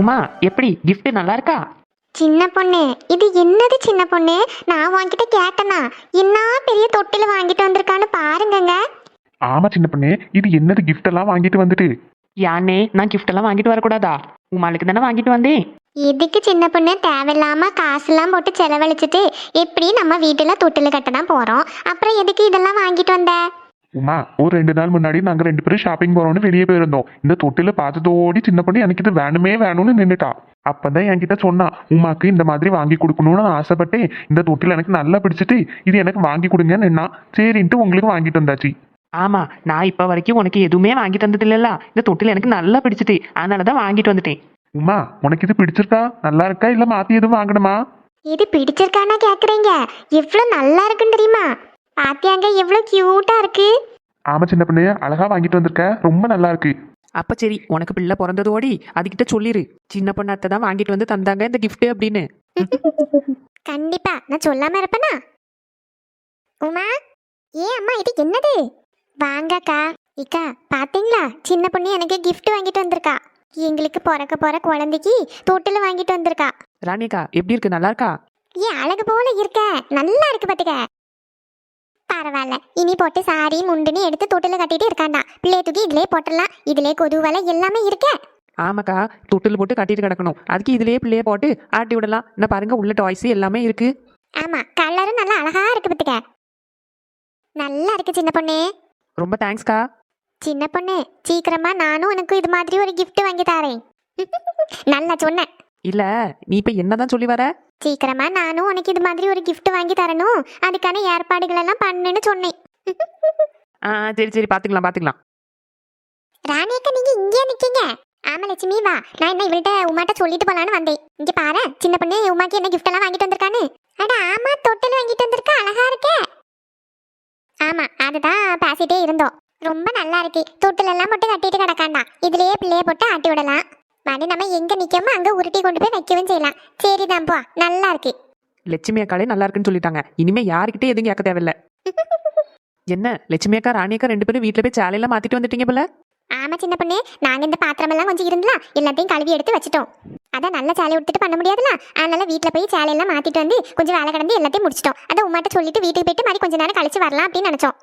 உமா எப்படி? gift நல்லா இருக்கா சின்ன பொண்ணு இது என்னது சின்ன பொண்ணு? நான் உன்கிட்ட கேட்டனா? என்ன பெரிய தொட்டில வாங்கிட்டு வந்திருக்கான்னு பாருங்கங்க. ஆமா சின்ன பொண்ணு இது என்னது gift எல்லாம் வாங்கிட்டு வந்துட்டு? யானே நான் gift எல்லாம் வாங்கிட்டு வரக்கூடாதா? உமாளுக்கு தானே வாங்கிட்டு வந்தேன். எதுக்கு சின்ன பொண்ணு தேவையில்லாம காசுலாம் போட்டு செலவழிச்சிட்டு எப்படி நம்ம வீட்டுல தொட்டில கட்ட தான் போறோம். அப்புறம் எதுக்கு இதெல்லாம் வாங்கிட்டு வந்த? உமா ஒரு ரெண்டு நாள் முன்னாடி நாங்க ரெண்டு பேரும் ஷாப்பிங் போறோம்னு வெளியே போயிருந்தோம். இந்த தொட்டில பார்த்ததோடி சின்ன பொண்ணு எனக்கு இது வேணுமே வேணும்னு நின்னுட்டா. அப்பதான் என்கிட்ட சொன்னா உமாக்கு இந்த மாதிரி வாங்கி கொடுக்கணும்னு நான் ஆசைப்பட்டேன். இந்த தொட்டில் எனக்கு நல்லா பிடிச்சிட்டு இது எனக்கு வாங்கி கொடுங்கன்னு நின்னா சரின்ட்டு உங்களுக்கு வாங்கிட்டு வந்தாச்சு. ஆமா நான் இப்ப வரைக்கும் உனக்கு எதுவுமே வாங்கி தந்தது இல்லல்ல இந்த தொட்டில் எனக்கு நல்லா பிடிச்சிட்டு அதனால தான் வாங்கிட்டு வந்துட்டேன். உமா உனக்கு இது பிடிச்சிருக்கா? நல்லா இருக்கா? இல்ல மாத்தி எதுவும் வாங்கணுமா? இது பிடிச்சிருக்கானா கேக்குறீங்க. எவ்வளவு நல்லா இருக்குன்னு தெரியுமா? பாத்தியாங்க எவ்வளவு கியூட்டா இருக்கு. ஆமா சின்ன பொண்ணு அழகா வாங்கிட்டு வந்திருக்க. ரொம்ப நல்லா இருக்கு. அப்ப சரி உனக்கு பிள்ளை பிறந்ததோடி அதுகிட்ட சொல்லிரு. சின்ன பொண்ணாத்த தான் வாங்கிட்டு வந்து தந்தாங்க இந்த gift அப்படின்னு. கண்டிப்பா நான் சொல்லாம இருப்பேனா? உமா ஏன் அம்மா இது என்னது? வாங்கக்கா இக்கா பாத்தீங்களா? சின்ன பொண்ணு எனக்கு gift வாங்கிட்டு வந்திருக்கா. எங்களுக்கு பிறக்க போற குழந்தைக்கு தொட்டில வாங்கிட்டு வந்திருக்கா. ராணியக்கா எப்படி இருக்கு? நல்லா இருக்கா? ஏன் அழகு போல இருக்க. நல்லா இருக்கு பாத்துக்க. பரவாயில்ல. இனி போட்டு சாரி முண்டுன்னு எடுத்து தொட்டில கட்டிட்டு இருக்காண்டா பிள்ளைய தூக்கி இதுலயே போட்டுடலாம். இதுலயே கொது வலை எல்லாமே இருக்கே. ஆமாக்கா தொட்டில் போட்டு கட்டிட்டு கிடக்கணும். அதுக்கு இதுலயே பிள்ளைய போட்டு ஆட்டி விடலாம். இந்த பாருங்க உள்ள டாய்ஸ் எல்லாமே இருக்கு. ஆமா கலரும் நல்லா அழகா இருக்கு பாத்துக்க நல்லா இருக்கு சின்ன பொண்ணு. ரொம்ப தேங்க்ஸ்க்கா சின்ன பொண்ணு சீக்கிரமா நானும் உனக்கு இது மாதிரி ஒரு gift வாங்கி தரேன். நல்லா சொன்னேன். இல்ல நீ இப்ப என்னதான் சொல்லி வர? சீக்கிரமா நானும் உனக்கு இது மாதிரி ஒரு gift வாங்கி தரணும். அதுக்கான ஏற்பாடுகள் எல்லாம் பண்ணுன்னு சொன்னேன். ஆ சரி சரி பாத்துக்கலாம் பாத்துக்கலாம். ராணியக்கா நீங்க இங்கே நிக்கீங்க. ஆமா லட்சுமி வா. நான் என்ன இவள்கிட்ட உமாட்ட சொல்லிட்டு போலான்னு வந்தேன். இங்க பாரு சின்ன பொண்ணு உமாக்கு என்ன gift எல்லாம் வாங்கிட்டு வந்திருக்கான்னு. அட ஆமா தொட்டில் வாங்கிட்டு வந்திருக்கா அழகா இருக்கே. ஆமா அதுதான் பேசிட்டே இருந்தோம். ரொம்ப நல்லா இருக்கு. தொட்டில் எல்லாம் போட்டு கட்டிட்டு கிடக்காண்டா இதுலயே பிள்ளைய போட்டு ஆட்டி விடலாம். மணி நம்ம எங்க நிக்கமோ அங்க உருட்டி கொண்டு போய் வைக்கவும் செய்யலாம். சரிதான் போ நல்லா இருக்கு. லட்சுமி அக்காலே நல்லா இருக்குன்னு சொல்லிட்டாங்க. இனிமே யாருக்கிட்டே எதுவும் கேட்க தேவையில்ல. என்ன லட்சுமி அக்கா ராணி அக்கா ரெண்டு பேரும் வீட்டுல போய் சேலையெல்லாம் மாத்திட்டு வந்துட்டீங்க போல? ஆமா சின்ன பொண்ணு. நாங்க இந்த பாத்திரம் எல்லாம் கொஞ்சம் இருந்தல எல்லாத்தையும் கழுவி எடுத்து வச்சிட்டோம். அதான் நல்ல சேலை எடுத்துட்டு பண்ண முடியாதுல? அதனால வீட்ல போய் சேலையெல்லாம் மாத்திட்டு வந்து கொஞ்சம் வேலை கடந்து எல்லாத்தையும் முடிச்சிட்டோம். அதான் உமாட்ட சொல்லிட்டு வீட்டுக்கு போயிட்டு மாதிரி கொஞ்ச நேரம் கழிச்சு வரலாம் அப்படின்னு நினைச்சோம்.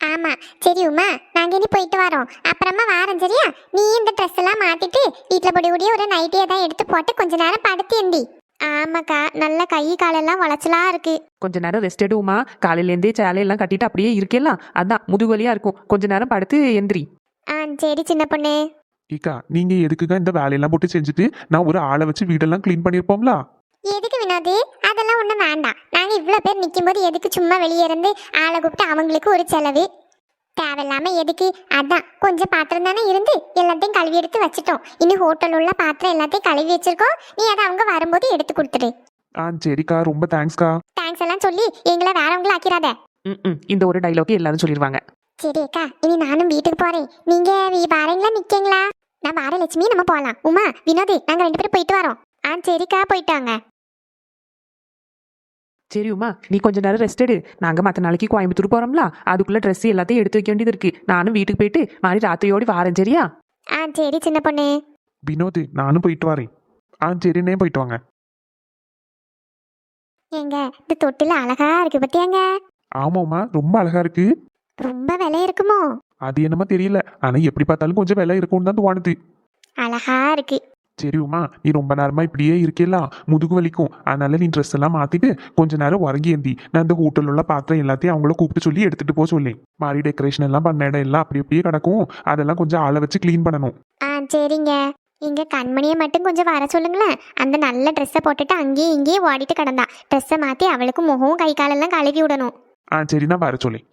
ஆமா. சரி உமா நாங்க இனி போயிட்டு வரோம். அப்புறமா வாரம் சரியா? நீ இந்த ட்ரெஸ் எல்லாம் மாத்திட்டு வீட்டுல பொடி கூடிய ஒரு நைட்டியை தான் எடுத்து போட்டு கொஞ்ச நேரம் படுத்து எந்தி. ஆமாக்கா நல்ல கை காலெல்லாம் வளைச்சலா இருக்கு. கொஞ்ச நேரம் ரெஸ்ட் எடுவுமா காலையிலேருந்தே சேலையெல்லாம் கட்டிட்டு அப்படியே இருக்கலாம் அதான் முதுவலியா இருக்கும். கொஞ்ச நேரம் படுத்து எந்திரி. ஆ சரி சின்ன பொண்ணு. ஏக்கா நீங்க எதுக்குக்கா இந்த வேலையெல்லாம் போட்டு செஞ்சுட்டு நான் ஒரு ஆளை வச்சு வீடெல்லாம் க்ளீன் பண்ணியிருப்போம்ல? எதுக்கு வினோது? நாங்கள் இவ்வளோ பேர் நிற்கும்போது எதுக்கு சும்மா வெளியே இருந்து ஆளை கூப்பிட்டு அவங்களுக்கு ஒரு செலவு? தேவையில்லாம எதுக்கு? அதான் கொஞ்சம் பாத்திரம் தானே இருந்து எல்லாத்தையும் கழுவி எடுத்து வச்சிட்டோம். இன்னும் ஹோட்டல் உள்ள பாத்திரம் எல்லாத்தையும் கழுவி வச்சிருக்கோம். நீ அதை அவங்க வரும்போது எடுத்து கொடுத்துடு. ஆ சரிக்கா. ரொம்ப தேங்க்ஸ்க்கா. தேங்க்ஸ் எல்லாம் சொல்லி எங்களை வேறவங்கள ஆக்கிராத ம், இந்த ஒரு டைலாக் எல்லாரும் சொல்லிடுவாங்க சரி அக்கா இனி நானும் வீட்டுக்கு போறேன். நீங்க வாரீங்களா நிக்கீங்களா? நான் வார லட்சுமி நம்ம போகலாம் உமா வினோது நாங்கள் ரெண்டு பேரும் போயிட்டு வரோம். ஆ சரிக்கா போயிட்டாங்க சரி உமா நீ கொஞ்ச நேரம் ரெஸ்ட் எடு. நாங்க மற்ற நாளைக்கு கோயம்புத்தூர் போறோம்ல? அதுக்குள்ள ட்ரெஸ் எல்லாத்தையும் எடுத்து வைக்க வேண்டியது இருக்கு. நானும் வீட்டுக்கு போயிட்டு மாதிரி ராத்திரியோடி வாரேன் சரியா? ஆ சரி சின்ன பொண்ணு. வினோத் நானும் போயிட்டு வரேன். ஆ சரிண்ணே போயிட்டு வாங்க. ஏங்க இந்த தொட்டில அழகா இருக்கு பத்தியாங்க? ஆமாம்மா ரொம்ப அழகா இருக்கு. ரொம்ப விலை இருக்குமோ? அது என்னமோ தெரியல. ஆனா எப்படி பார்த்தாலும் கொஞ்சம் விலை இருக்கும்னு தான் தோணுது. அழகா இருக்கு. சரி உமா நீ ரொம்ப நேரமா இப்படியே இருக்கேலாம் முதுகு வலிக்கும். அதனால நீ ட்ரெஸ் எல்லாம் மாத்திட்டு கொஞ்ச நேரம் உறங்கி ஏந்தி நான் இந்த ஹோட்டல் உள்ள பாத்திரம் எல்லாத்தையும் அவங்கள கூப்பிட்டு சொல்லி எடுத்துட்டு போக சொல்லேன் மாதிரி டெக்கரேஷன் எல்லாம் பண்ண இடம் எல்லாம் அப்படி அப்படியே கிடக்கும். அதெல்லாம் கொஞ்சம் ஆளை வச்சு க்ளீன் பண்ணணும். ஆ சரிங்க. இங்க கண்மணியை மட்டும் கொஞ்சம் வர சொல்லுங்களேன். அந்த நல்ல ட்ரெஸ்ஸை போட்டுட்டு அங்கேயும் இங்கேயும் ஓடிட்டு கிடந்தா. ட்ரெஸ்ஸை மாத்தி அவளுக்கு முகம் கை காலெல்லாம் கழுவி விடணும். ஆ சரி நான் வர சொல்லேன்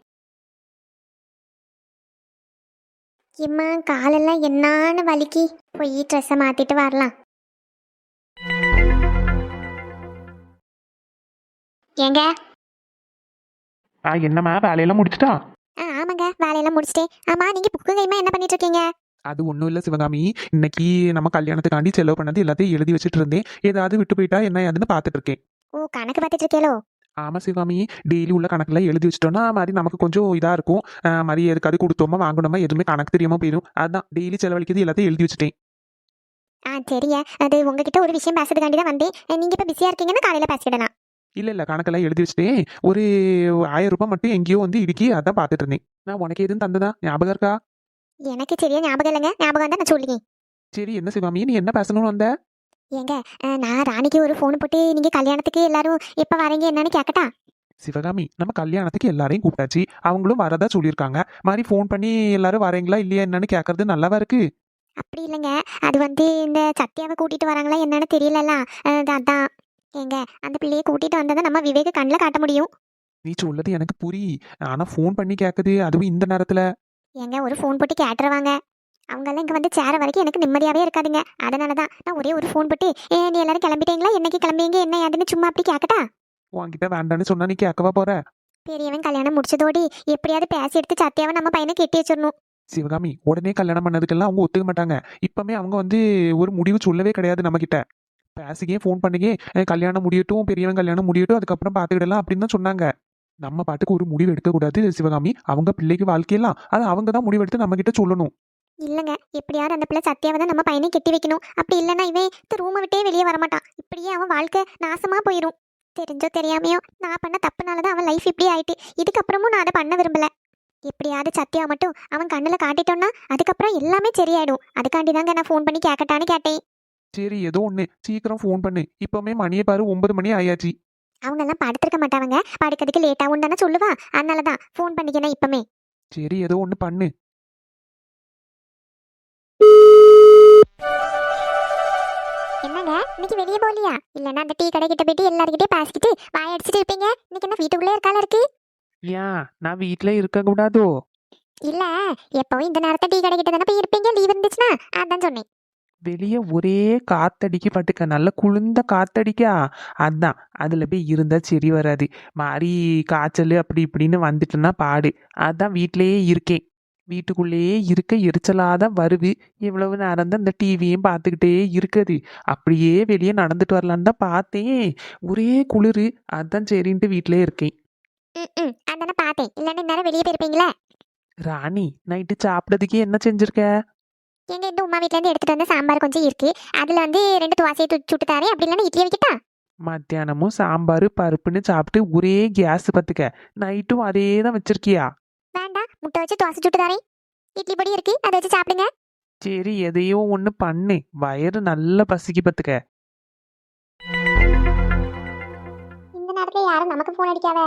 இம்மா காலெல்லாம் என்னான்னு வலிக்கு. போய் ட்ரெஸ்ஸை மாத்திட்டு வரலாம். ஏங்க? ஆ என்னம்மா வேலையெல்லாம் முடிச்சிட்டா? ஆ ஆமாங்க வேலையெல்லாம் முடிச்சிட்டேன். ஆமா நீங்க புக்கு கைமா என்ன பண்ணிட்டு இருக்கீங்க? அது ஒன்றும் இல்லை சிவகாமி. இன்னைக்கு நம்ம கல்யாணத்துக்காண்டி செலவு பண்ணது எல்லாத்தையும் எழுதி வச்சுட்டு இருந்தேன். ஏதாவது விட்டு போயிட்டா என்ன ஏதுன்னு பார்த்துட்டு இருக்கேன். ஓ கணக்கு பார்த்துட்டு இருக்கேளோ? ஆமா சிவகாமி டெய்லி உள்ள கணக்குல எழுதி வச்சிட்டோம்னா மாதிரி நமக்கு கொஞ்சம் இதா இருக்கும். மாதிரி எதுக்காவது கொடுத்தோமா வாங்கணுமா எதுவுமே கணக்கு தெரியாம போயிடும். அதான் டெய்லி செலவழிக்கிறது எல்லாத்தையும் எழுதி வச்சுட்டேன். ஆ சரியா அது உங்ககிட்ட ஒரு விஷயம் பேசுறதுக்காண்டி தான் வந்தேன். நீங்க இப்ப பிஸியா இருக்கீங்கன்னா காலையில பேசிக்கிடலாம் இல்ல இல்ல கணக்கெல்லாம் எழுதி வச்சுட்டேன். ஒரு ஆயிரம் ரூபாய் மட்டும் எங்கேயோ வந்து இடுக்கி அதான் பார்த்துட்டு இருந்தேன். நான் உனக்கு எதுவும் தந்ததா? ஞாபகம் இருக்கா? எனக்கு சரியா ஞாபகம் இல்லைங்க. ஞாபகம் தான் நான் சொல்லுங்க சரி என்ன சிவாமி நீ என்ன பேசணும்னு வந்த? ஏங்க நான் ராணிக்கு ஒரு ஃபோன் போட்டு நீங்க கல்யாணத்துக்கு எல்லாரும் எப்ப வரீங்க என்னன்னு கேட்கட்டா சிவகாமி நம்ம கல்யாணத்துக்கு எல்லாரையும் கூப்பிட்டாச்சு. அவங்களும் வரதா சொல்லியிருக்காங்க. மாதிரி ஃபோன் பண்ணி எல்லாரும் வரீங்களா இல்லையா என்னன்னு கேட்கறது நல்லாவா இருக்கு? அப்படி இல்லைங்க. அது வந்து இந்த சத்யாவை கூட்டிட்டு வராங்களா என்னன்னு தெரியலல்ல. அதான். ஏங்க அந்த பிள்ளையை கூட்டிட்டு வந்ததை நம்ம விவேக கண்ணில் காட்ட முடியும்? நீ சொல்லது எனக்கு புரி. ஆனா ஃபோன் பண்ணி கேட்குது அதுவும் இந்த நேரத்துல. ஏங்க ஒரு ஃபோன் போட்டு கேட்டுருவாங்க. அவங்கெல்லாம் இங்கே வந்து சேர வரைக்கும் எனக்கு நிம்மதியாகவே இருக்காதுங்க. அதனால தான் நான் ஒரே ஒரு ஃபோன் போட்டு ஏ நீ எல்லாரும் கிளம்பிட்டீங்களா? என்னைக்கு கிளம்புவீங்க என்ன ஏதுன்னு சும்மா அப்படி கேட்கட்டா உன்கிட்ட வேண்டான்னு சொன்னா நீ கேட்கவா போற? பெரியவன் கல்யாணம் முடிச்சதோடி எப்படியாவது பேசி எடுத்து சத்யாவை நம்ம பையனை கெட்டி வச்சிடணும். சிவகாமி உடனே கல்யாணம் பண்ணதுக்கெல்லாம் அவங்க ஒத்துக்க மாட்டாங்க. இப்பமே அவங்க வந்து ஒரு முடிவு சொல்லவே கிடையாது நம்ம கிட்ட பேசிக்கே ஃபோன் பண்ணிக்கே கல்யாணம் முடியட்டும் பெரியவன் கல்யாணம் முடியட்டும் அதுக்கப்புறம் பார்த்துக்கிடலாம் அப்படின்னு தான் சொன்னாங்க. நம்ம பாட்டுக்கு ஒரு முடிவு எடுக்கக்கூடாது சிவகாமி. அவங்க பிள்ளைக்கு வாழ்க்கையெல்லாம் அது அவங்க தான் முடிவெடுத்து நம்ம கிட்ட சொல்லணும். இல்லைங்க எப்படியாவது அந்த பிள்ளை சத்யாவை தான் நம்ம பையனை கெட்டி வைக்கணும். அப்படி இல்லைன்னா இவன் இந்த ரூமை விட்டே வெளியே வரமாட்டான். இப்படியே அவன் வாழ்க்கை நாசமா போயிடும் தெரிஞ்சோ தெரியாமையோ நான் பண்ண தப்புனால தான் அவன் லைஃப் இப்படி ஆயிட்டு. இதுக்கப்புறமும் நான் அதை பண்ண விரும்பல. எப்படியாவது சத்யா மட்டும் அவன் கண்ணில் காட்டிட்டோன்னா அதுக்கப்புறம் எல்லாமே சரியாயிடும். அதுக்காண்டி தாங்க நான் ஃபோன் பண்ணி கேட்கட்டான்னு கேட்டேன். சரி ஏதோ ஒன்று சீக்கிரம் ஃபோன் பண்ணு. இப்போமே மணியை பாரு ஒன்பது மணி ஆயாச்சு. அவங்க எல்லாம் படுத்திருக்க மாட்டாங்க படுக்கிறதுக்கு லேட் ஆகும் தானே சொல்லுவா. அதனால தான் ஃபோன் பண்ணிக்கிறேன் இப்பமே சரி ஏதோ ஒன்று பண்ணு. என்னங்க இன்னைக்கு வெளியே போகலையா? இல்லைன்னா அந்த டீ கடை கிட்ட போயிட்டு எல்லாருக்கிட்டே பேசிக்கிட்டு வாய் அடிச்சிட்டு இருப்பீங்க? இன்னைக்கு என்ன வீட்டுக்குள்ளே இருக்கால இருக்கு? ஏன் நான் வீட்டில் இருக்கக்கூடாதோ இல்ல எப்பவும் இந்த நேரத்தை டீ கடை கிட்ட தானே போய் இருப்பீங்க? லீவ் இருந்துச்சுன்னா அதான் சொன்னேன். வெளியே ஒரே காத்தடிக்க பட்டுக்க நல்ல குளிர்ந்த காத்தடிக்கா? அதான். அதில் போய் இருந்தால் சரி வராது. மாறி காய்ச்சல் அப்படி இப்படின்னு வந்துட்டுன்னா பாடு. அதான் வீட்டிலேயே இருக்கேன். வீட்டுக்குள்ளேயே இருக்க எரிச்சலாக தான் வருது இவ்வளவு நேரம் தான் இந்த டிவியும் பார்த்துக்கிட்டே இருக்குது. அப்படியே வெளியே நடந்துட்டு வரலான்னு தான் பார்த்தேன். ஒரே குளிர். அதான் சரின்ட்டு வீட்டிலே இருக்கேன். ம் அதானே பார்த்தேன். இல்லைன்னா இந்நேரம் வெளியே போயிருப்பீங்களே? ராணி நைட்டு சாப்பிட்றதுக்கு என்ன செஞ்சிருக்க? எங்க இந்த உமா வீட்ல இருந்து எடுத்துட்டு வந்த சாம்பார் கொஞ்சம் இருக்கு. அதுல வந்து ரெண்டு துவாசையை சுட்டு தாரேன். அப்படி இல்லைன்னா இட்லி வைக்கிட்டா? மத்தியானமும் சாம்பார் பருப்புன்னு சாப்பிட்டு ஒரே கேஸ் பத்துக்க நைட்டும் அதே தான் வச்சிருக்கியா? முட்டை வச்சு துவாசை சுட்டு தாரேன் இட்லி பொடி இருக்கு அதை வச்சு சாப்பிடுங்க. சரி எதையோ ஒன்று பண்ணு. வயிறு நல்லா பசிக்கு பத்துக்க. இந்த நேரத்துல யாரும் நமக்கு போன் அடிக்காவ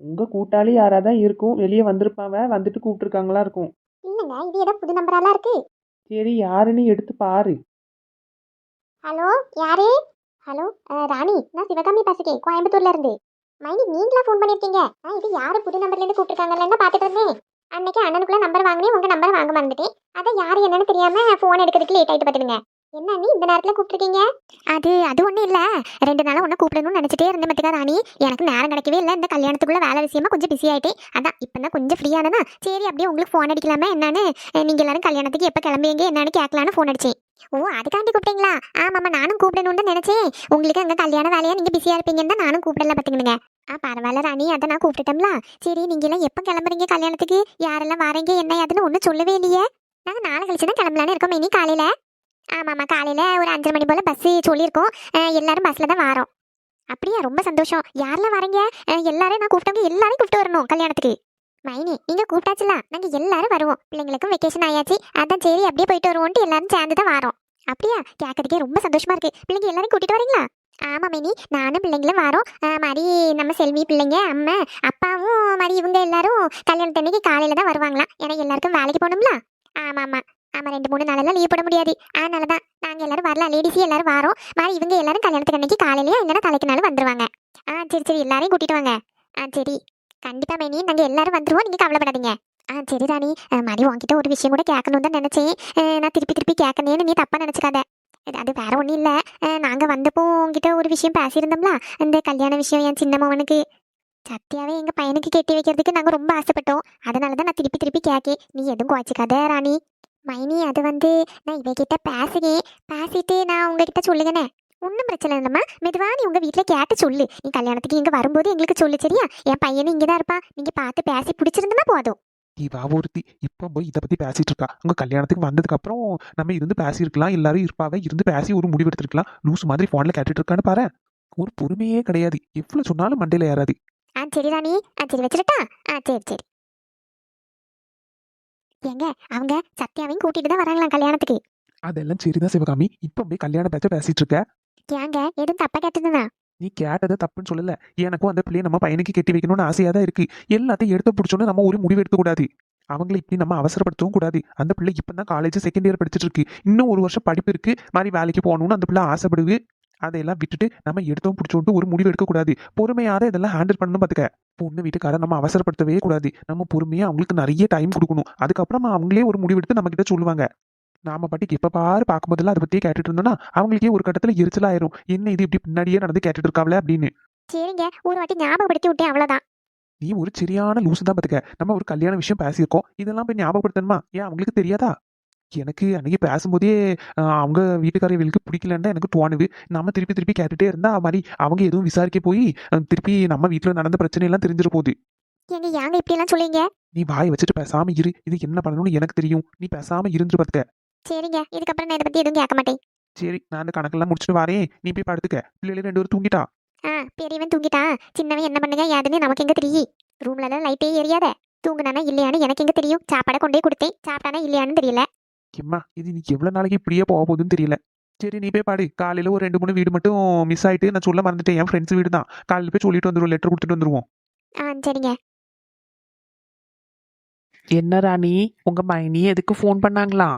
உங்க கூட்டாளி யாராதான் இருக்கும் வெளியே வந்திருப்பாவ வந்துட்டு கூப்பிட்டுருக்காங்களா இருக்கும். இல்லைங்க இது ஏதோ புது நம்பரெல்லாம் இருக்கு. சரி யாருன்னு எடுத்து பாரு. ஹலோ யாரு? ஹலோ அஹ், ராணி நான் சிவகாமி பேசுகிறேன் கோயம்புத்தூர்ல இருந்து. மைனி நீங்களா ஃபோன் பண்ணிருக்கீங்க? நான் இது யாரு புது நம்பர்ல இருந்து கூப்பிட்டுருக்காங்கன்னு பார்த்துட்டு இருந்தேன் அன்னைக்கு அண்ணனுக்குள்ள நம்பர் வாங்கினே உங்க நம்பர் வாங்க மறந்துட்டேன். அதான் யார் என்னன்னு தெரியாம ஃபோன் எடுக்கிறதுக்கு லேட் ஆயிட்டு பார்த்துடுங்க என்ன நீ இந்த நேரத்துல கூப்பிட்டுருக்கீங்க? அது அது ஒன்றும் இல்லை. ரெண்டு நாளாக உன்னை கூப்பிடணும்னு நினச்சிட்டே இருந்தேன் ராணி. எனக்கு நேரம் கிடைக்கவே இல்லை. இந்த கல்யாணத்துக்குள்ள வேலை விஷயமா கொஞ்சம் பிஸி ஆகிட்டேன் அதான் இப்போ தான் கொஞ்சம் ஃப்ரீயானதா சரி அப்படியே உங்களுக்கு ஃபோன் அடிக்கலாமா என்னன்னு? நீங்கள் நீங்க எல்லாரும் கல்யாணத்துக்கு எப்போ கிளம்புவீங்க என்னன்னு கேட்கலான்னு ஃபோன் அடிச்சேன். ஓ அதுக்காண்டி கூப்பிட்டீங்களா? ஆமாம் நானும் கூப்பிடணும்னு நினச்சேன் நினைச்சேன். உங்களுக்கு அங்கே கல்யாண வேலையாக நீங்கள் பிஸியாக இருப்பீங்கன்னு தான் நானும் கூப்பிடல பார்த்துக்கணுங்க ஆ பரவாயில்ல ராணி அதை நான் கூப்பிட்டுட்டோம்ல. சரி நீங்க எல்லாம் எப்போ கிளம்புறீங்க கல்யாணத்துக்கு? யாரெல்லாம் வரீங்க என்ன அதுன்னு ஒன்றும் சொல்லவே இல்லையே. நாங்கள் நாளை கழிச்சு தான் கிளம்பலான்னு இருக்கோம் இனி காலையில். ஆமாம்மா காலையில் ஒரு அஞ்சரை மணி போல் பஸ்ஸு சொல்லியிருக்கோம். அஹ், எல்லாரும் பஸ்ஸில் தான் வரோம். அப்படியா ரொம்ப சந்தோஷம். யாரெல்லாம் வரீங்க? எல்லாரையும் நான் கூப்பிட்டவங்க எல்லாரையும் கூப்பிட்டு வரணும் கல்யாணத்துக்கு. மைனி நீங்கள் கூப்பிட்டாச்சுல? நாங்க எல்லாரும் வருவோம். பிள்ளைங்களுக்கும் வெக்கேஷன் ஆயாச்சு. அதான் சரி அப்படியே போயிட்டு வருவோம்ட்டு எல்லாரும் சேர்ந்து தான் வரோம். அப்படியா கேட்கறதுக்கே ரொம்ப சந்தோஷமா இருக்கு. பிள்ளைங்க எல்லாரும் கூட்டிட்டு வரீங்களா? ஆமா மினி. நானும் பிள்ளைங்களும் வரோம். மாதிரி நம்ம செல்வி பிள்ளைங்க அம்மா அப்பாவும் மாதிரி இவங்க எல்லாரும் கல்யாணத்தன்னைக்கு காலையில் தான் வருவாங்களாம். ஏன்னா எல்லாருக்கும் வேலைக்கு போகணும்ல? ஆமா ஆமா. ஆமா ரெண்டு மூணு நாளெல்லாம் லீவ் போட முடியாது. அதனால தான் நாங்க எல்லாரும் வரலாம். லேடிஸும் எல்லாரும் வரோம். மாதிரி இவங்க எல்லாரும் கல்யாணத்துக்கு அன்னைக்கு காலையிலயா இல்லைன்னா தலைக்கு நாள் வந்துருவாங்க. ஆ சரி சரி. எல்லாரையும் கூட்டிட்டு வாங்க. ஆ சரி. கண்டிப்பா மினி. நாங்கள் எல்லாரும் வந்துருவோம். நீங்க கவலைப்படாதீங்க. ஆ சரி ராணி. அஹ், மணி ஒரு விஷயம் கூட கேட்கணும் தான் நினைச்சேன். நான் திருப்பி திருப்பி கேட்கணேன்னு நீ தப்பா நினச்சிக்காத. அது- வேற ஒன்றும் இல்லை. நாங்கள் வந்தப்போ உங்ககிட்ட ஒரு விஷயம் பேசியிருந்தோம்ல? இந்த கல்யாண விஷயம் என் சின்ன மகனுக்கு. சத்யாவே எங்கள் பையனுக்கு கெட்டி வைக்கிறதுக்கு நாங்கள் ரொம்ப ஆசைப்பட்டோம். அதனால தான் நான் திருப்பி திருப்பி கேட்கேன் நீ எதுவும் குறைச்சிக்காத ராணி. மைனி அது வந்து நான் இவகிட்ட பேசுகிறேன் பேசிட்டு நான் உங்ககிட்ட சொல்லுங்கண்ணே ஒன்றும் பிரச்சனை இல்லைம்மா. மெதுவாக நீ உங்கள் வீட்டில் கேட்டு சொல்லு. நீ கல்யாணத்துக்கு இங்கே வரும்போது எங்களுக்கு சொல்லு சரியா? என் பையனும் இங்கே தான் இருப்பான். நீங்கள் பார்த்து பேசி பிடிச்சிருந்தனா போதும். இவா ஒருத்தி. இப்போ போய் இதை பத்தி பேசிட்டு இருக்கா உங்க கல்யாணத்துக்கு வந்ததுக்கு அப்புறம் நம்ம இருந்து பேசியிருக்கலாம். எல்லாரும் இருப்பாவ இருந்து பேசி ஒரு முடிவு எடுத்திருக்கலாம். லூஸ் மாதிரி போன்ல கேட்டுட்டு இருக்கான்னு பாரு ஒரு பொறுமையே கிடையாது. எவ்வளவு சொன்னாலும் மண்டையில ஏறாது. ஆ சரி ராணி. ஆ சரி வச்சிருட்டா ஆ சரி சரி. எங்க அவங்க சத்யாவையும் கூட்டிட்டு தான் வராங்களாம் கல்யாணத்துக்கு. அதெல்லாம் சரிதான் சிவகாமி. இப்போ போய் கல்யாண பேச்ச பேசிட்டு இருக்க ஏங்க எதுவும் தப்பா கேட்டதுனா நீ கேட்டதை தப்புன்னு சொல்லலை. எனக்கும் அந்த பிள்ளையை நம்ம பையனுக்கு கட்டி வைக்கணும்னு ஆசையாக தான் இருக்குது எல்லாத்தையும் எடுத்து பிடிச்சோன்னு நம்ம ஒரு முடிவு எடுக்கக்கூடாது அவங்கள இப்படி நம்ம அவசரப்படுத்தவும் கூடாது. அந்த பிள்ளை இப்போ தான் காலேஜ் செகண்ட் இயர் படிச்சுட்டு இருக்கு. இன்னும் ஒரு வருஷம் படிப்பு இருக்குது மாதிரி வேலைக்கு போகணும்னு அந்த பிள்ளை ஆசைப்படுது. அதையெல்லாம் விட்டுட்டு நம்ம எடுத்தோம் பிடிச்சோன்ட்டு ஒரு முடிவு எடுக்கக்கூடாது பொறுமையாக இதெல்லாம் ஹேண்டில் பண்ணணும் பார்த்துக்க பொண்ணு வீட்டுக்கார நம்ம அவசரப்படுத்தவே கூடாது. நம்ம பொறுமையாக அவங்களுக்கு நிறைய டைம் கொடுக்கணும். அதுக்கப்புறம் அவங்களே ஒரு முடிவு எடுத்து நம்மக்கிட்ட சொல்லுவாங்க. நாம பாட்டுக்கு எப்ப பாரு பார்க்கும்போதெல்லாம் அதை பத்தியே கேட்டுட்டு இருந்தோம்னா அவங்களுக்கே ஒரு கட்டத்துல எரிச்சலாயிரும். என்ன இது இப்படி பின்னாடியே நடந்து கேட்டுட்டு இருக்காங்களே அப்படின்னு. சரிங்க ஒரு வாட்டி ஞாபகப்படுத்தி விட்டேன் அவ்வளவுதான். நீ ஒரு சரியான லூசு தான் பாத்துக்க. நம்ம ஒரு கல்யாண விஷயம் பேசியிருக்கோம். இதெல்லாம் போய் ஞாபகப்படுத்தணுமா? ஏன் அவங்களுக்கு தெரியாதா? எனக்கு அன்னைக்கு பேசும்போதே அவங்க வீட்டுக்காரர்களுக்கு பிடிக்கலன்னு எனக்கு தோணுது. நம்ம திருப்பி திருப்பி கேட்டுட்டே இருந்தா அது மாதிரி அவங்க எதுவும் விசாரிக்க போய் திருப்பி நம்ம வீட்டுல நடந்த பிரச்சனை எல்லாம் தெரிஞ்சிட போகுது. ஏங்க ஏங்க இப்படி எல்லாம் சொல்லுவீங்க நீ வாய் வச்சுட்டு பேசாம இரு. இது என்ன பண்ணணும்னு எனக்கு தெரியும். நீ பேசாம இருந்து பாத்துக்க. சரிங்க. இதுக்கப்புறம் நான் இதை பத்தி எதுவும் கேட்க மாட்டேன். சரி நான் அந்த கணக்கெல்லாம் முடிச்சுட்டு வரேன் நீ போய் படுத்துக்க. பிள்ளைகள் ரெண்டு பேரும் தூங்கிட்டா? ஆ பெரியவன் தூங்கிட்டான் சின்னவன் என்ன பண்ணுங்க? யாருன்னு நமக்கு எங்க தெரியும்? ரூம்ல எல்லாம் லைட்டே எரியாத. தூங்குனானா இல்லையான்னு எனக்கு எங்க தெரியும்? சாப்பாடை கொண்டே கொடுத்தேன். சாப்பிட்டானா இல்லையான்னு தெரியல. எம்மா இது நீ எவ்வளவு நாளைக்கு இப்படியே போக போகுதுன்னு தெரியல. சரி நீ போய் பாடு. காலையில ஒரு ரெண்டு மூணு வீடு மட்டும் மிஸ் ஆயிட்டு நான் சொல்ல மறந்துட்டேன். என் ஃப்ரெண்ட்ஸ் வீடு தான் காலையில போய் சொல்லிட்டு வந்துருவோம். லெட்டர் கொடுத்துட்டு வந்துருவோம். ஆ சரிங்க. என்ன ராணி? உங்க மைனி எதுக்கு ஃபோன் பண்ணாங்களா?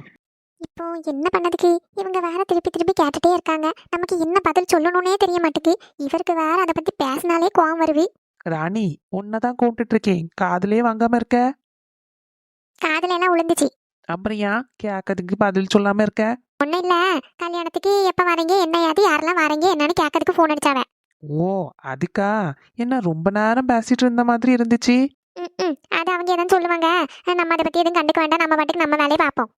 இப்போ என்ன பண்ணதுக்கு? இவங்க வேற திருப்பி திருப்பி கேட்டுட்டே இருக்காங்க. நமக்கு என்ன பதில் சொல்லணும்னே தெரிய மாட்டுக்கு. இவருக்கு வேற அதை பத்தி பேசினாலே கோவம் வருது. ராணி உன்னதான் கூப்பிட்டுட்டு இருக்கேன் காதுலயே வாங்காம இருக்க? காதுல எல்லாம் விழுந்துச்சு அப்புறம் ஏன் கேட்கறதுக்கு பதில் சொல்லாம இருக்க? ஒன்றும் இல்லை. கல்யாணத்துக்கு எப்போ வரீங்க? என்ன ஏது? யாரெல்லாம் வரீங்க? என்னன்னு கேட்கறதுக்கு ஃபோன் அடிச்சாவ. ஓ அதுக்கா? என்ன ரொம்ப நேரம் பேசிட்டு இருந்த மாதிரி இருந்துச்சு? ம் அது அவங்க எதுவும் சொல்லுவாங்க. நம்ம அதை பற்றி எதுவும் கண்டுக்க வேண்டாம். நம்ம பாட்டுக்கு நம்ம வேலையை பார்ப்போம்.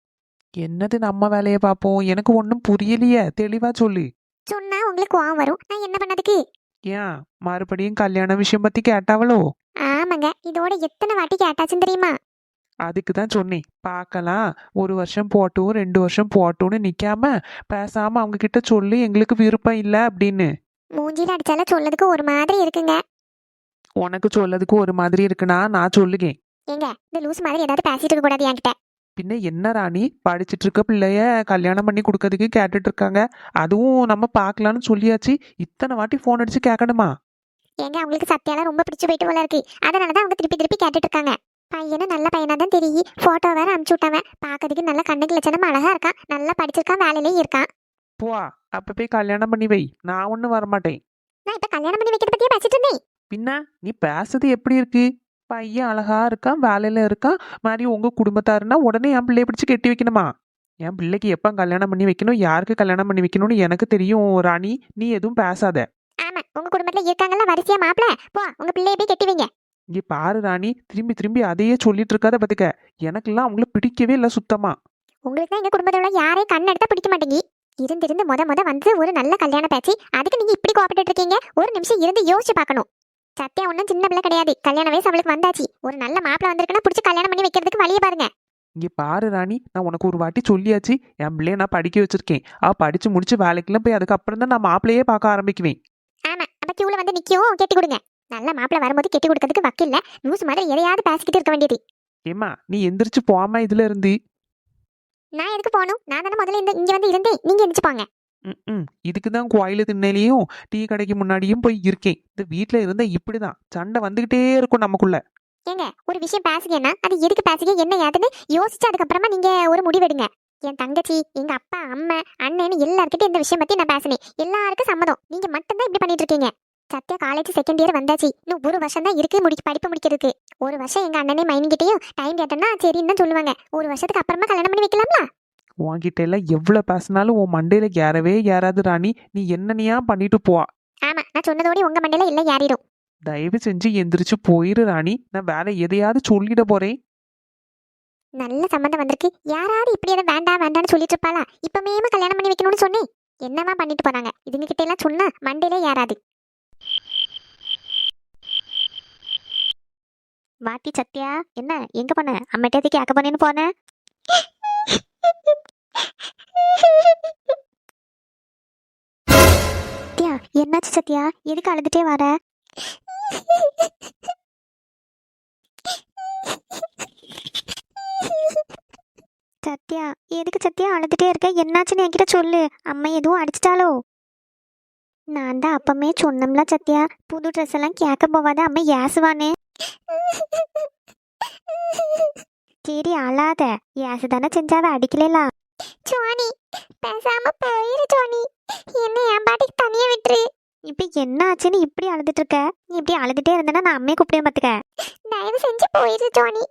என்னது நம்ம வேலையை பார்ப்போம்? எனக்கு ஒன்றும் புரியலையே. தெளிவா சொல்லு. சொன்னா உங்களுக்கு கோவம் வரும். நான் என்ன பண்ணதுக்கு? ஏன்? மறுபடியும் கல்யாண விஷயம் பத்தி கேட்டாவளோ? ஆமாங்க. இதோட எத்தனை வாட்டி கேட்டாச்சுன்னு தெரியுமா? அதுக்கு தான் சொன்னேன். பார்க்கலாம். ஒரு வருஷம் போட்டும் ரெண்டு வருஷம் போட்டும்னு நிக்காம பேசாம அவங்க கிட்ட சொல்லி. எங்களுக்கு விருப்பம் இல்லை அப்படின்னு. மூஞ்சில அடிச்சால சொல்லதுக்கு ஒரு மாதிரி இருக்குங்க. உனக்கு சொல்லதுக்கு ஒரு மாதிரி இருக்குன்னா நான் சொல்லுகேன். ஏங்க இந்த லூஸ் மாதிரி ஏதாவது பேசிட்டு இருக்க கூடாது என்கிட்ட. பின்ன என்ன ராணி? படிச்சிட்டு இருக்க பிள்ளைய கல்யாணம் பண்ணி கொடுக்கறதுக்கு கேட்டுட்டு இருக்காங்க அதுவும் நம்ம பார்க்கலான்னு சொல்லியாச்சு. இத்தனை வாட்டி ஃபோன் அடிச்சு கேட்கணுமா ஏங்க அவங்களுக்கு சத்தியால ரொம்ப பிடிச்சு போயிட்டு போல இருக்கு. அதனால தான் அவங்க திருப்பி திருப்பி கேட்டுட்டு இருக்காங்க பையனும் நல்ல பையனா தான் தெரியும். போட்டோ வேற அனுப்பிச்சு விட்டாவன். பார்க்கறதுக்கு நல்ல கண்ணுக்கு லட்சணம் அழகா இருக்கான். நல்லா படிச்சிருக்கான் வேலையிலயும் இருக்கான். போ அப்ப போய் கல்யாணம் பண்ணி வை. நான் ஒன்றும் வரமாட்டேன். நான் இப்ப கல்யாணம் பண்ணி வைக்கிறத பத்தியே பேசிட்டு இருந்தேன். பின்ன நீ பேசுறது எப்படி இருக்கு? பையன் அழகா இருக்கான் வேலையில இருக்கான். மாதிரி உங்க குடும்பத்தாருன்னா உடனே என் பிள்ளைய பிடிச்சு கட்டி வைக்கணுமா? என் பிள்ளைக்கு எப்போ கல்யாணம் பண்ணி வைக்கணும் யாருக்கு கல்யாணம் பண்ணி வைக்கணும்னு எனக்கு தெரியும் ராணி. நீ எதுவும் பேசாத. ஆமா உங்க குடும்பத்துல இருக்காங்கல்ல வரிசையா மாப்பிள? போ உங்க பிள்ளைய போய் கட்டி வைங்க. இங்கே பாரு ராணி திரும்பி திரும்பி அதையே சொல்லிட்டு இருக்காத பத்துக்க. எனக்கெல்லாம் அவங்கள பிடிக்கவே இல்லை சுத்தமா. உங்களுக்கு தான் எங்க குடும்பத்தோட யாரையும் கண் எடுத்தா பிடிக்க மாட்டேங்கி. இருந்து இருந்து முத முத வந்து ஒரு நல்ல கல்யாண பேச்சு. அதுக்கு நீங்க இப்படி கோபப்பட்டு இருக்கீங்க. ஒரு நிமிஷம் இருந்து யோசிச்சு பார்க்கணும். சத்யா ஒன்றும் சின்ன பிள்ளை கிடையாது. கல்யாண வயசு அவளுக்கு வந்தாச்சு. ஒரு நல்ல மாப்பிள வந்திருக்குன்னா பிடிச்சி கல்யாணம் பண்ணி வைக்கிறதுக்கு வழியை பாருங்க. இங்கே பாரு ராணி நான் உனக்கு ஒரு வாட்டி சொல்லியாச்சு. என் பிள்ளைய நான் படிக்க வச்சிருக்கேன். அவ படிச்சு முடிச்சு வேலைக்கெல்லாம் போய் அதுக்கப்புறம் தான் நான் மாப்பிள்ளையே பார்க்க ஆரம்பிக்குவேன். ஆமா அப்ப கியூல வந்து நிக்கும் கெட்டி கொடுங்க. நல்ல மாப்பிள வரும்போது கெட்டி கொடுக்கறதுக்கு வக்கில்ல. லூஸ் மாதிரி எதையாவது பேசிக்கிட்டு இருக்க வேண்டியது. ஏம்மா நீ எந்திரிச்சு போமா இதுல இருந்து. நான் எதுக்கு போகணும் நான் தானே முதல்ல இந்த இங்க வந்து இருந்தேன். நீங்க எந்திரிச்சு போங்க. ம் இதுக்கு தான் கோயிலு திண்ணையிலையும் டீ கடைக்கு முன்னாடியும் போய் இருக்கேன். இந்த வீட்டில் இருந்தால் இப்படி தான் சண்டை வந்துக்கிட்டே இருக்கும் நமக்குள்ள. ஏங்க ஒரு விஷயம் பேசுங்கன்னா அது எதுக்கு பேசுக என்ன ஏதுன்னு யோசிச்சு அதுக்கப்புறமா நீங்க ஒரு முடிவெடுங்க. என் தங்கச்சி எங்க அப்பா அம்மா அண்ணன் எல்லார்கிட்டயும் இந்த விஷயம் பத்தி நான் பேசினேன். எல்லாருக்கும் சம்மதம். நீங்க மட்டும்தான் இப்படி பண்ணிட்டு இருக்கீங்க. சத்யா காலேஜ் செகண்ட் இயர் வந்தாச்சு. இன்னும் ஒரு வருஷம் தான் இருக்கு முடி படிப்பு முடிக்கிறதுக்கு. ஒரு வருஷம் எங்க அண்ணனே மைனிக்கிட்டையும் டைம் கேட்டோம்னா சரின்னு தான் சொல்லுவாங்க. ஒரு வருஷத்துக்கு அப்புறமா கல்யாணம் பண்ணி வைக்கலாம்ல? உன்கிட்ட எல்லாம் எவ்வளோ பேசினாலும் உன் மண்டையில ஏறவே ஏறாது ராணி. நீ என்னனையா பண்ணிட்டு போ ஆமா நான் சொன்னதோட உங்க மண்டையில இல்ல ஏறிடும். தயவு செஞ்சு எந்திரிச்சு போயிரு ராணி. நான் வேற எதையாவது சொல்லிட போறேன். நல்ல சம்மந்தம் வந்திருக்கு. யாராவது இப்படி எதை வேண்டாம் வேண்டாம்னு சொல்லிட்டு இருப்பாளா? இப்பமேமா கல்யாணம் பண்ணி வைக்கணும்னு சொன்னேன். என்னமா பண்ணிட்டு போறாங்க இதுங்க கிட்ட எல்லாம் சொன்னா மண்டையிலே ஏறாது. வாட்டி சத்யா என்ன? எங்க போன? அம்மிட்டே கேட்க போனேன்னு போனேன் சத்யா என்னாச்சு சத்யா? எதுக்கு அழுதுட்டே வர? சத்யா எதுக்கு சத்யா அழுதுட்டே இருக்க? என்னாச்சுன்னு என்கிட்ட சொல்லு. அம்மா எதுவும் அடிச்சிட்டாலோ நான் தான் அப்பமே சொன்னோம்ல சத்யா. புது ட்ரெஸ் எல்லாம் கேட்க போவாத. அம்மா ஏசுவானே. சரி அழாத. ஏசுதானே தானே செஞ்சாத சோனி பேசாம போயிரு சோனி என்ன என் பாட்டுக்கு தனியா விட்டுரு. இப்போ என்ன ஆச்சுன்னு இப்படி அழுதுட்டு இருக்க? நீ இப்படி அழுதுட்டே இருந்தனா நான் அம்மையை கூப்பிட்டேன் பார்த்துக்க. தயவு செஞ்சு போயிரு சோனி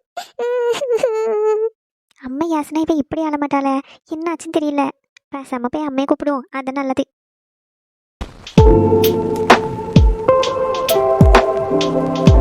அம்மா யாசனா இப்போ இப்படி அழ மாட்டாளே? என்ன ஆச்சுன்னு தெரியல. பேசாம போய் அம்மையை கூப்பிடுவோம். அது நல்லது. ஆ